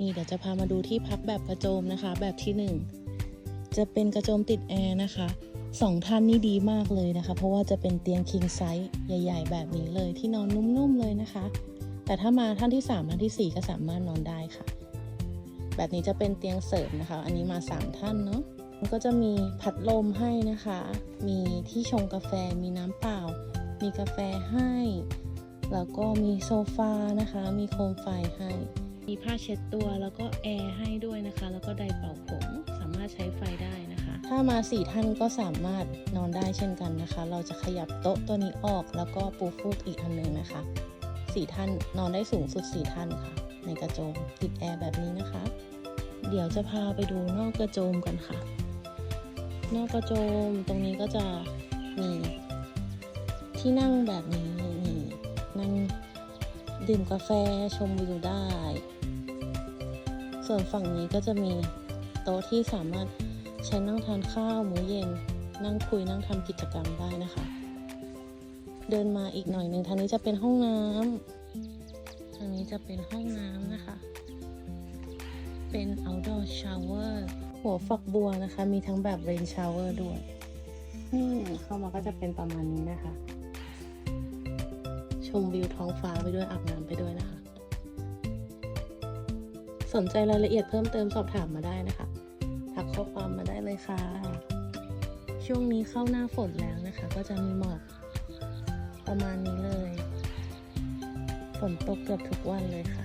นี่เดี๋ยวจะพามาดูที่พักแบบกระโจมนะคะ แบบที่หนึ่งจะเป็นกระโจมติดแอร์นะคะสองท่านนี่ดีมากเลยนะคะ เพราะว่าจะเป็นเตียง king size ใหญ่ ๆ แบบนี้เลยที่นอนนุ่มๆเลยนะคะ แต่ถ้ามาท่านที่ 3 ท่านทีสี่ 4 ก็สามารถนอนได้ค่ะ แบบนี้จะเป็นเตียงเสริมนะคะ อันนี้มา 3 ท่านเนาะมันก็จะมีพัดลมให้นะคะ มีที่ชงกาแฟมีน้ำเปล่า มีกาแฟให้ แล้วก็มีโซฟานะคะ มีโคมไฟให้ มีผ้าเช็ดตัวแล้วก็แอร์ให้ด้วยนะคะ แล้วก็ไดร์เป่าผมสามารถใช้ไฟได้นะคะ ถ้ามาสี่ท่านก็สามารถนอนได้เช่นกันนะคะ เราจะขยับโต๊ะตัวนี้ออกแล้วก็ปูฟูกอีกอันหนึ่งนะคะสี่ท่านนอนได้สูงสุดสี่ท่านค่ะ ในกระโจมติดแอร์แบบนี้นะคะ เดี๋ยวจะพาไปดูนอกกระโจมกันค่ะ นอกกระโจมตรงนี้ก็จะมีที่นั่งแบบนี้ ดื่มกาแฟชมวิวได้ ส่วนฝั่งนี้ก็จะมีโต๊ะที่สามารถใช้นั่งทานข้าวมื้อเย็น นั่งคุยนั่งทำกิจกรรมได้นะคะ เดินมาอีกหน่อยหนึ่งทางนี้จะเป็นห้องน้ำทางนี้จะเป็นห้องน้ำนะคะ เป็น outdoor shower หัวฝักบัวนะคะ มีทั้งแบบ rain shower ด้วยอืมเข้ามาก็จะเป็นประมาณนี้นะคะ ชมวิวท้องฟ้าไปด้วยอาบน้ำไปด้วยนะคะ สนใจรายละเอียดเพิ่มเติมสอบถามมาได้นะคะ ทักข้อความมาได้เลยค่ะ ช่วงนี้เข้าหน้าฝนแล้วนะคะ ก็จะมีหมอกประมาณนี้เลย ฝนตกเกือบทุกวันเลยค่ะ